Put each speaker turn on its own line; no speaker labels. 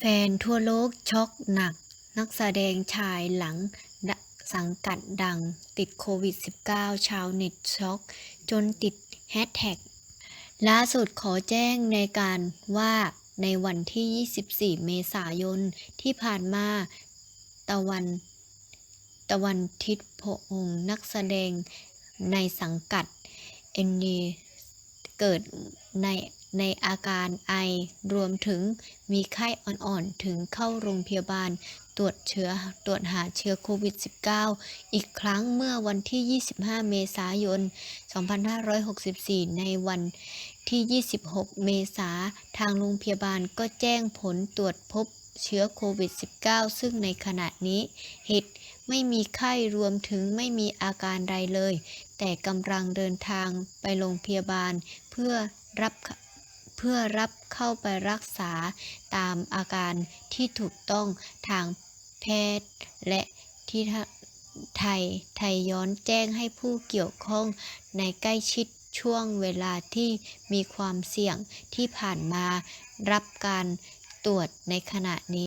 แฟนๆทั่วโลกช็อกหนัก นักแสดงชายหลังสังกัดดังติดโควิด -19 ชาวเน็ตช็อก จนติดแฮชแท็กล่าสุดขอแจ้งในการว่าในวันที่ 24 เมษายนที่ผ่านมา ตะวัน ตะวันทิศพงศ์นักแสดงในสังกัดเอ็นดีเกิดใน ในอาการไอ รวมถึงมีไข้อ่อนๆ ถึงเข้าโรงพยาบาล ตรวจเชื้อตรวจหาเชื้อโควิด -19 อีกครั้งเมื่อวันที่ 25 เมษายน 2564 ในวันที่ 26 เมษาทางโรงพยาบาลก็แจ้งผลตรวจพบเชื้อโควิด -19 ซึ่งในขณะนี้เหตุไม่มีไข้รวมถึงไม่มีอาการใดเลย แต่กำลังเดินทางไปโรงพยาบาลเพื่อรับ เพื่อรับเข้าไปรักษาตามอาการที่ถูกต้องทางแพทย์ และที่ไทยไทยย้อนแจ้งให้ผู้เกี่ยวข้องในใกล้ชิดช่วงเวลาที่มีความเสี่ยงที่ผ่านมารับการตรวจในขณะนี้